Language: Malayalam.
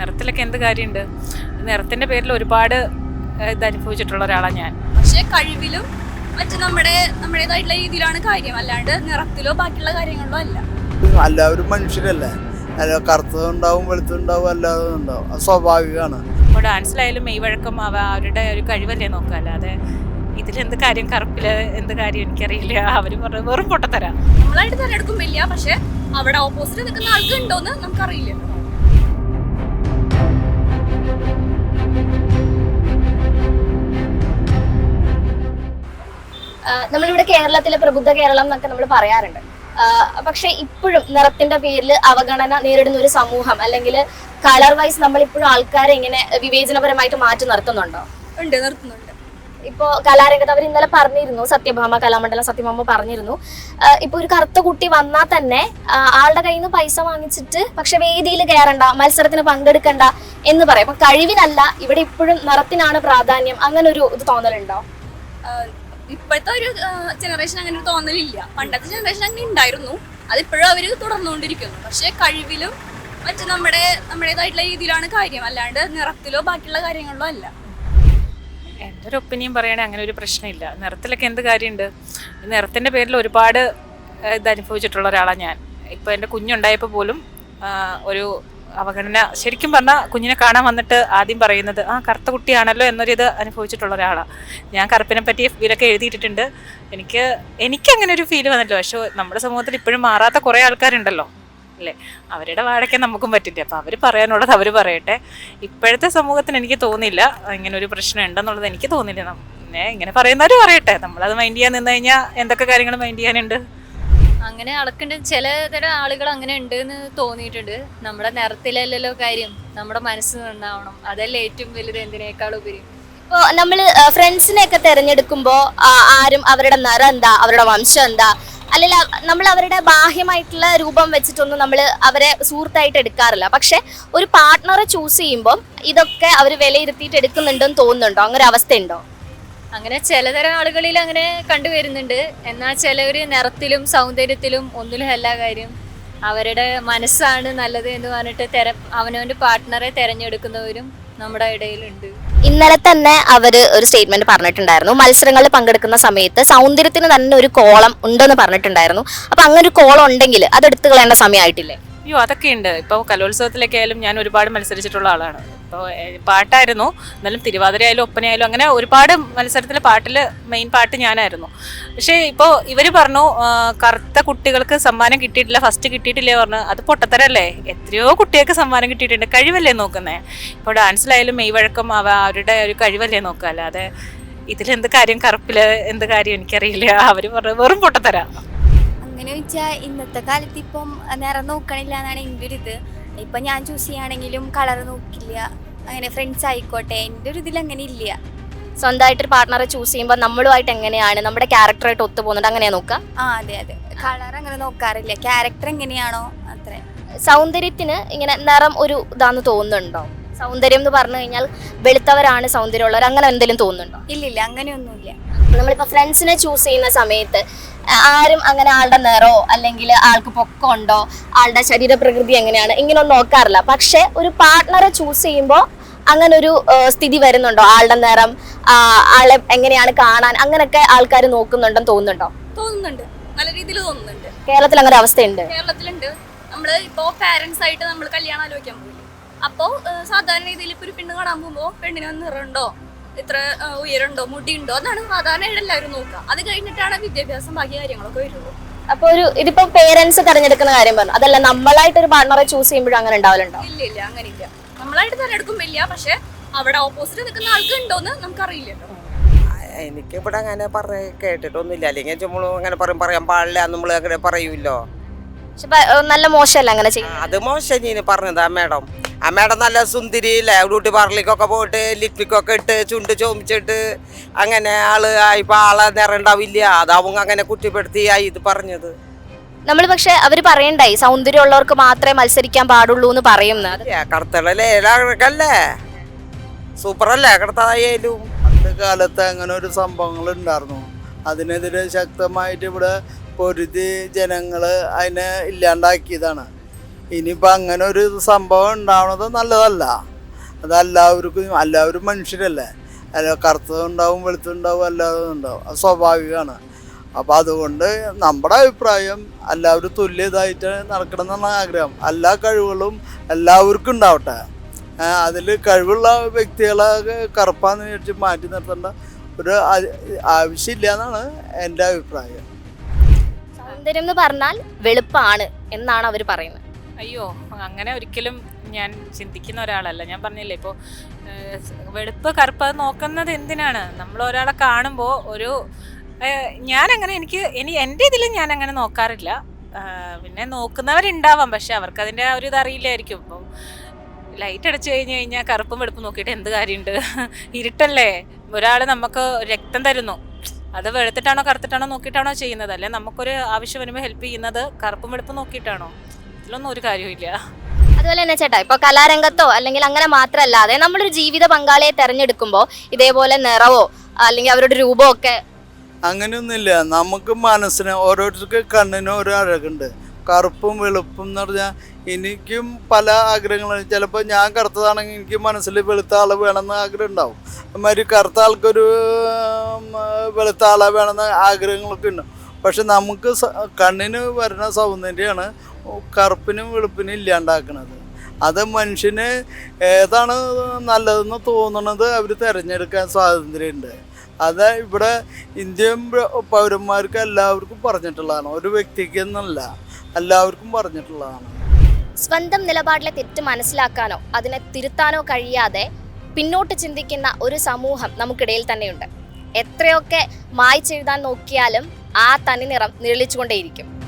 നിറത്തിലൊക്കെ എന്ത് കാര്യമുണ്ട്? നിറത്തിന്റെ പേരിൽ ഒരുപാട് ഇത് അനുഭവിച്ചിട്ടുള്ള ഒരാളാണ് ഞാൻ. പക്ഷേ കഴിവിലും മറ്റു നമ്മുടെ നമ്മുടേതായിട്ടുള്ള രീതിയിലാണ് കാര്യം. അല്ലാണ്ട് നിറത്തിലോ ബാക്കിയുള്ള കാര്യങ്ങളിലോ അല്ല. എല്ലാവരും മനുഷ്യരല്ലേ? കറുത്തതുണ്ടാവും വെളുത്തുണ്ടാവും അല്ലാതെ ഉണ്ടാവും അത് സ്വാഭാവികമാണ്. ഇപ്പോൾ ഡാൻസിലായാലും മെയ് വഴക്കം അവ അവരുടെ ഒരു കഴിവല്ലേ നോക്കുക. അല്ലാതെ ഇതിലെന്ത് കാര്യം കറുപ്പിൽ എന്ത് കാര്യം എനിക്കറിയില്ല. അവർ പറഞ്ഞ വെറും പൊട്ടത്തരാ. നമ്മളായിട്ട് തിരഞ്ഞെടുക്കുമ്പില്ല പക്ഷെ അവിടെ ഓപ്പോസിറ്റ് നിൽക്കുന്ന ആൾക്കുണ്ടോന്ന് നമുക്കറിയില്ല നമുക്കറിയില്ലല്ലോ. നമ്മളിവിടെ കേരളത്തിലെ പ്രബുദ്ധ കേരളം എന്നൊക്കെ നമ്മൾ പറയാറുണ്ട്. പക്ഷെ ഇപ്പോഴും നിറത്തിന്റെ പേരിൽ അവഗണന നേരിടുന്ന ഒരു സമൂഹം അല്ലെങ്കിൽ കളർ വൈസ് നമ്മൾ ഇപ്പോഴും ആൾക്കാരെ ഇങ്ങനെ വിവേചനപരമായിട്ട് മാറ്റി നിർത്തുന്നുണ്ടോ? ഉണ്ട് നിർത്തുന്നുണ്ട്. ഇപ്പോ കലാരംഗത്ത് അവർ ഇന്നലെ പറഞ്ഞിരുന്നു സത്യഭാമ കലാമണ്ഡലം സത്യഭാമ പറഞ്ഞിരുന്നു. ഇപ്പൊ ഒരു കറുത്ത കുട്ടി വന്നാൽ തന്നെ ആളുടെ കയ്യിൽ നിന്ന് പൈസ വാങ്ങിച്ചിട്ട് പക്ഷെ വേദിയിൽ കയറണ്ട മത്സരത്തിന് പങ്കെടുക്കണ്ട എന്ന് പറയും. അപ്പൊ കഴിവിനല്ല ഇവിടെ ഇപ്പോഴും നിറത്തിനാണ് പ്രാധാന്യം. അങ്ങനെ ഒരു ഇത് തോന്നലുണ്ടോ? ഇപ്പോഴത്തെ ഒരു ജനറേഷൻ അങ്ങനെ ഒരു തോന്നലില്ല. പണ്ടത്തെ ജനറേഷൻ അങ്ങനെ ഉണ്ടായിരുന്നു. അതിപ്പോഴും അവർ തുടർന്നുകൊണ്ടിരിക്കുന്നു. പക്ഷെ കഴിവിലും മറ്റു നമ്മുടെ നമ്മുടേതായിട്ടുള്ള രീതിയിലാണ് കാര്യം. അല്ലാണ്ട് നിറത്തിലോ ബാക്കിയുള്ള കാര്യങ്ങളിലോ അല്ല. എന്റെ ഒരു ഒപ്പീനിയൻ പറയുകയാണെങ്കിൽ അങ്ങനെ ഒരു പ്രശ്നമില്ല. നിറത്തിലൊക്കെ എന്ത് കാര്യമുണ്ട്? നിറത്തിന്റെ പേരിൽ ഒരുപാട് ഇത് അനുഭവിച്ചിട്ടുള്ള ഒരാളാണ് ഞാൻ. ഇപ്പോൾ എന്റെ കുഞ്ഞുണ്ടായപ്പോൾ പോലും ഒരു അവഗണന. ശരിക്കും പറഞ്ഞാൽ കുഞ്ഞിനെ കാണാൻ വന്നിട്ട് ആദ്യം പറയുന്നത് ആ കറുത്ത കുട്ടിയാണല്ലോ എന്നൊരിത് അനുഭവിച്ചിട്ടുള്ള ഒരാളാണ് ഞാൻ കറുപ്പിനെ പറ്റി ഇതിലൊക്കെ എഴുതിയിട്ടുണ്ട് എനിക്ക് എനിക്ക് അങ്ങനെ ഒരു ഫീൽ വന്നല്ലോ പക്ഷേ നമ്മുടെ സമൂഹത്തിൽ ഇപ്പോഴും മാറാത്ത കുറേ ആൾക്കാരുണ്ടല്ലോ അല്ലേ? അവരുടെ വാടക നമുക്കും പറ്റില്ല? അപ്പോൾ അവർ പറയാനുള്ളത് അവർ പറയട്ടെ. ഇപ്പോഴത്തെ സമൂഹത്തിന് എനിക്ക് തോന്നില്ല ഇങ്ങനെ ഒരു പ്രശ്നം ഉണ്ടെന്നുള്ളത് എനിക്ക് തോന്നില്ല പിന്നെ ഇങ്ങനെ പറയുന്നവർ പറയട്ടെ. നമ്മളത് മൈൻഡ് ചെയ്യാൻ നിന്ന് കഴിഞ്ഞാൽ എന്തൊക്കെ കാര്യങ്ങൾ മൈൻഡ് ചെയ്യാനുണ്ട്? അങ്ങനെ അളക്കേണ്ട. ചില തരം ആളുകൾ അങ്ങനെ ഉണ്ട് എന്ന് തോന്നിയിട്ടുണ്ട്. നമ്മുടെ നിറത്തിലല്ലല്ലോ കാര്യം. നമ്മുടെ മനസ്സ് നന്നാവണം. അതല്ലേ ഏറ്റവും വലുത് എന്തിനേക്കാൾ ഉപരി. ഇപ്പോ നമ്മൾ ഫ്രണ്ട്സിനെ ഒക്കെ തിരഞ്ഞെടുക്കുമ്പോൾ ആരും അവരുടെ നിറം എന്താ? അവരുടെ വംശം എന്താ? അല്ലെങ്കിൽ നമ്മൾ അവരുടെ ബാഹ്യമായിട്ടുള്ള രൂപം വെച്ചിട്ടൊന്നും നമ്മൾ അവരെ സുഹൃത്തായിട്ട് എടുക്കാറില്ല. പക്ഷെ ഒരു പാർട്ട്ണറെ ചൂസ് ചെയ്യുമ്പോൾ ഇതൊക്കെ അവർ വിലയിരുത്തിയിട്ട് എടുക്കുന്നുണ്ടെന്ന് തോന്നുന്നുണ്ടോ? അങ്ങനെ ഒരു അവസ്ഥയുണ്ടോ? അങ്ങനെ ചിലതരം ആളുകളിൽ അങ്ങനെ കണ്ടുവരുന്നുണ്ട്. എന്നാൽ ചിലവർ നിറത്തിലും സൗന്ദര്യത്തിലും ഒന്നിലും എല്ലാ കാര്യം. അവരുടെ മനസ്സാണ് നല്ലത് എന്ന് പറഞ്ഞിട്ട് തെര അവനവന്റെ പാർട്ട്ണറെ തിരഞ്ഞെടുക്കുന്നവരും നമ്മുടെ ഇടയിലുണ്ട്. ഇന്നലെ തന്നെ അവർ ഒരു സ്റ്റേറ്റ്മെന്റ് പറഞ്ഞിട്ടുണ്ടായിരുന്നു. മത്സരങ്ങളിൽ പങ്കെടുക്കുന്ന സമയത്ത് സൗന്ദര്യത്തിന് തന്നെ ഒരു കോളം ഉണ്ടെന്ന് പറഞ്ഞിട്ടുണ്ടായിരുന്നു. അപ്പൊ അങ്ങനെ ഒരു കോളം ഉണ്ടെങ്കിൽ അത് എടുത്തു കളയേണ്ട സമയമായിട്ടില്ലേ? അയ്യോ അതൊക്കെ ഉണ്ട്. ഇപ്പോൾ കലോത്സവത്തിലൊക്കെ ആയാലും ഞാൻ ഒരുപാട് മത്സരിച്ചിട്ടുള്ള ആളാണ്. ഇപ്പോൾ പാട്ടായിരുന്നു. എന്നാലും തിരുവാതിരയായാലും ഒപ്പനയായാലും അങ്ങനെ ഒരുപാട് മത്സരത്തിൽ പാട്ടിൽ മെയിൻ പാട്ട് ഞാനായിരുന്നു. പക്ഷേ ഇപ്പോൾ ഇവർ പറഞ്ഞു കറുത്ത കുട്ടികൾക്ക് സമ്മാനം കിട്ടിയിട്ടില്ല ഫസ്റ്റ് കിട്ടിയിട്ടില്ലേ പറഞ്ഞു. അത് പൊട്ടത്തരല്ലേ? എത്രയോ കുട്ടികൾക്ക് സമ്മാനം കിട്ടിയിട്ടുണ്ട്. കഴിവല്ലേ നോക്കുന്നത് ഇപ്പോൾ ഡാൻസിലായാലും മെയ് വഴക്കം അവ അവരുടെ ഒരു കഴിവല്ലേ നോക്കുക. അല്ലാതെ ഇതിലെന്ത് കാര്യം കറുപ്പിൽ എന്ത് കാര്യം എനിക്കറിയില്ല. അവർ പറഞ്ഞു വെറും പൊട്ടത്തരാ. അങ്ങനെ വെച്ചാൽ ഇന്നത്തെ കാലത്ത് ഇപ്പം നിറം നോക്കണില്ല എന്നാണ് എന്റെ ഒരു ഇത്. ഇപ്പം ഞാൻ ചൂസ് ചെയ്യുകയാണെങ്കിലും കളർ നോക്കില്ല. അങ്ങനെ ഫ്രണ്ട്സ് ആയിക്കോട്ടെ എന്റെ ഒരു ഇതിൽ അങ്ങനെ ഇല്ല. സ്വന്തമായിട്ട് ഒരു പാർട്ണറെ ചൂസ് ചെയ്യുമ്പോൾ നമ്മളുമായിട്ട് എങ്ങനെയാണ്? നമ്മുടെ ക്യാരക്ടറായിട്ട് ഒത്തു പോകുന്നുണ്ട് അങ്ങനെയാ നോക്കുക ആ അതെ അതെ. കളർ അങ്ങനെ നോക്കാറില്ല. ക്യാരക്ടർ എങ്ങനെയാണോ അത്ര. സൗന്ദര്യത്തിന് ഇങ്ങനെ നിറം ഒരു ഇതാന്ന് തോന്നുന്നുണ്ടോ? സൗന്ദര്യം എന്ന് പറഞ്ഞു കഴിഞ്ഞാൽ വെളുത്തവരാണ് സൗന്ദര്യമുള്ളവർ. അങ്ങനെ എന്തെങ്കിലും തോന്നുന്നുണ്ടോ? ഇല്ലില്ല അങ്ങനെയൊന്നുമില്ല. നമ്മളിപ്പോ ഫ്രണ്ട്സിനെ ചൂസ് ചെയ്യുന്ന സമയത്ത് ആരും അങ്ങനെ ആളുടെ നിറോ അല്ലെങ്കിൽ ആൾക്ക് പൊക്കമുണ്ടോ ആളുടെ ശരീരപ്രകൃതി എങ്ങനെയാണ് ഇങ്ങനെയൊന്നും നോക്കാറില്ല. പക്ഷെ ഒരു പാർട്ട്ണറെ ചൂസ് ചെയ്യുമ്പോൾ അങ്ങനെ ഒരു സ്ഥിതി വരുന്നുണ്ടോ? ആളുടെ നിറം ആളെ എങ്ങനെയാണ് കാണാൻ അങ്ങനെയൊക്കെ ആൾക്കാർ നോക്കുന്നുണ്ടെന്ന് തോന്നുന്നുണ്ടോ? തോന്നുന്നുണ്ട്. നല്ല രീതിയിൽ തോന്നുന്നുണ്ട്. കേരളത്തിൽ അങ്ങനെ അവസ്ഥയുണ്ട്? കേരളത്തിലുണ്ട്. നമ്മൾ ഇപ്പോൾ പാരന്റ്സ് ആയിട്ട് നമ്മൾ കല്യാണം ആലോചിക്കാൻ പോകില്ല അപ്പോൾ സാധാരണ രീതിയിൽ ഇപ്പോൾ ഒരു പെണ്ണ് കാണാൻ പോകുമ്പോൾ പെണ്ണിന് നിറമുണ്ടോ ഇത്ര ഉയരുണ്ടോ മുടിയുണ്ടോ അതാണ് സാധാരണയായിട്ട് എല്ലാവരും നോക്കുക. അത് കഴിഞ്ഞിട്ടാണ് വിദ്യാഭ്യാസം ബാക്കി കാര്യങ്ങളൊക്കെ വരുള്ളൂ. അപ്പൊ ഒരു ഇതിപ്പോ പേരൻസ് തിരഞ്ഞെടുക്കുന്ന കാര്യം പറഞ്ഞു. അതല്ല നമ്മളായിട്ട് ഒരു പാർട്ണറെ ചൂസ് ചെയ്യുമ്പോഴും അങ്ങനെ ഉണ്ടാവലുണ്ടോ? ഇല്ല ഇല്ല അങ്ങനെ ഇല്ല നമ്മളായിട്ട് തിരഞ്ഞെടുക്കുമ്പില്ല പക്ഷെ അവിടെ ഓപ്പോസിറ്റ് നിൽക്കുന്ന ആൾക്ക് ഉണ്ടോന്ന് നമുക്കറിയില്ലല്ലോ എനിക്ക് ഇവിടെ അങ്ങനെ പറ കേട്ടിട്ടൊന്നുമില്ല. അല്ലെങ്കിൽ നമ്മൾ അങ്ങനെ പറയും പറയാൻ പാടില്ല നമ്മൾ അങ്ങനെ പറയൂല്ലോ. നല്ല മോശമല്ല അങ്ങനെ അത് മോശം നീ പറഞ്ഞതാ മേഡം. ആ നല്ല നല്ല സുന്ദരിയില്ലേ ബ്യൂട്ടി പാർലിക്കൊക്കെ പോയിട്ട് ലിപ്പിക്കൊക്കെ ഇട്ട് ചുണ്ട് ചോമിച്ചിട്ട് അങ്ങനെ ആൾ ഇപ്പൊ ആളെ നിറം ഉണ്ടാവില്ല അതാവും അങ്ങനെ കുറ്റപ്പെടുത്തി ആയി ഇത് പറഞ്ഞത്. നമ്മൾ പക്ഷെ അവർ പറയണ്ടായി സൗന്ദര്യം ഉള്ളവർക്ക് മാത്രമേ മത്സരിക്കാൻ പാടുള്ളൂ എന്ന് പറയുന്നത്. കടത്തളല്ലേ എല്ലാവർക്കല്ലേ സൂപ്പറല്ലേ കടത്തായാലും പണ്ട് കാലത്ത് അങ്ങനെ ഒരു സംഭവങ്ങൾ ഉണ്ടായിരുന്നു അതിനെതിരെ ശക്തമായിട്ട് ഇവിടെ പൊരുതി ജനങ്ങൾ അതിനെ ഇല്ലാണ്ടാക്കിയതാണ്. ഇനിയിപ്പോൾ അങ്ങനെ ഒരു സംഭവം ഉണ്ടാവണത് നല്ലതല്ല. അതെല്ലാവർക്കും എല്ലാവരും മനുഷ്യരല്ലേ? അല്ല കറുത്തതുണ്ടാവും വെളുത്തുണ്ടാവും അല്ലാതെ ഉണ്ടാവും അത് സ്വാഭാവികമാണ്. അപ്പോൾ അതുകൊണ്ട് നമ്മുടെ അഭിപ്രായം എല്ലാവരും തുല്യതായിട്ട് നടക്കണം എന്നാണ് ആഗ്രഹം. എല്ലാ കഴിവുകളും എല്ലാവർക്കും ഉണ്ടാവട്ടെ. അതിൽ കഴിവുള്ള വ്യക്തികളെ കറുപ്പാന്ന് വിചാരിച്ച് മാറ്റി നിർത്തേണ്ട ഒരു ആവശ്യമില്ല എന്നാണ് എന്റെ അഭിപ്രായം. സൗന്ദര്യം എന്ന് പറഞ്ഞാൽ വെളുപ്പാണ് എന്നാണ് അവർ പറയുന്നത്. അയ്യോ അങ്ങനെ ഒരിക്കലും ഞാൻ ചിന്തിക്കുന്ന ഒരാളല്ല. ഞാൻ പറഞ്ഞില്ലേ ഇപ്പോൾ വെളുപ്പ് കറുപ്പ് അത് നോക്കുന്നത് എന്തിനാണ്? നമ്മൾ ഒരാളെ കാണുമ്പോൾ ഒരു ഞാൻ ഞാനങ്ങനെ എനിക്ക് ഇനി എന്റെ ഇതിൽ ഞാൻ അങ്ങനെ നോക്കാറില്ല പിന്നെ നോക്കുന്നവരുണ്ടാവാം പക്ഷെ അവർക്ക് അതിന്റെ ഒരു ഇതറിയില്ലായിരിക്കും ഇപ്പം ലൈറ്റ് അടച്ചു കഴിഞ്ഞ് കഴിഞ്ഞാൽ കറുപ്പും വെളുപ്പും നോക്കിയിട്ട് എന്ത് കാര്യമുണ്ട്? ഇരുട്ടല്ലേ? ഒരാൾ നമുക്ക് രക്തം തരുന്നു. അത് വെളുത്തിട്ടാണോ കറുത്തിട്ടാണോ നോക്കിയിട്ടാണോ ചെയ്യുന്നത്? അല്ലെ? നമുക്കൊരു ആവശ്യം വരുമ്പോൾ ഹെൽപ്പ് ചെയ്യുന്നത് കറുപ്പും വെളുപ്പും നോക്കിയിട്ടാണോ? ഇതിലൊന്നും ഒരു കാര്യമില്ല അതുപോലെ തന്നെ ചേട്ടാ ഇപ്പൊ കലാരംഗത്തോ അല്ലെങ്കിൽ അങ്ങനെ മാത്രമല്ലാതെ നമ്മളൊരു ജീവിത പങ്കാളിയെ തെരഞ്ഞെടുക്കുമ്പോ ഇതേപോലെ നിറവോ അല്ലെങ്കിൽ അവരുടെ രൂപമോ ഒക്കെ അങ്ങനെയൊന്നുമില്ല. നമുക്ക് മനസ്സിന് ഓരോരുത്തർക്ക് കണ്ണിന് ഓരോ അഴകുണ്ട്. കറുപ്പും വെളുപ്പും എന്ന് പറഞ്ഞാൽ എനിക്കും പല ആഗ്രഹങ്ങളും ചിലപ്പോൾ ഞാൻ കറുത്തതാണെങ്കിൽ എനിക്ക് മനസ്സിൽ വെളുത്ത ആൾ വേണമെന്ന് ആഗ്രഹം ഉണ്ടാവും. അതുമാതിരി കറുത്ത ആൾക്കൊരു വെളുത്ത ആളെ വേണമെന്ന് ആഗ്രഹങ്ങളൊക്കെ ഉണ്ട്. പക്ഷെ നമുക്ക് കണ്ണിന് വരുന്ന സൗന്ദര്യമാണ് കറുപ്പിനും വെളുപ്പിനും ഇല്ലാണ്ടാക്കണത്. അത് മനുഷ്യന് ഏതാണ് നല്ലതെന്ന് തോന്നുന്നത് അവർ തിരഞ്ഞെടുക്കാൻ സ്വാതന്ത്ര്യമുണ്ട് അത് ഇവിടെ ഇന്ത്യൻ പൗരന്മാർക്ക് എല്ലാവർക്കും പറഞ്ഞിട്ടുള്ളതാണ്. ഒരു വ്യക്തിക്ക് എന്നല്ല എല്ലാവർക്കും പറഞ്ഞിട്ടുള്ളതാണ്. സ്വന്തം നിലപാടിലെ തെറ്റ് മനസ്സിലാക്കാനോ അതിനെ തിരുത്താനോ കഴിയാതെ പിന്നോട്ട് ചിന്തിക്കുന്ന ഒരു സമൂഹം നമുക്കിടയിൽ തന്നെയുണ്ട്. എത്രയൊക്കെ മായ്ച്ചെഴുതാൻ നോക്കിയാലും ആ തനി നിറം നിഴലിച്ചുകൊണ്ടേയിരിക്കും.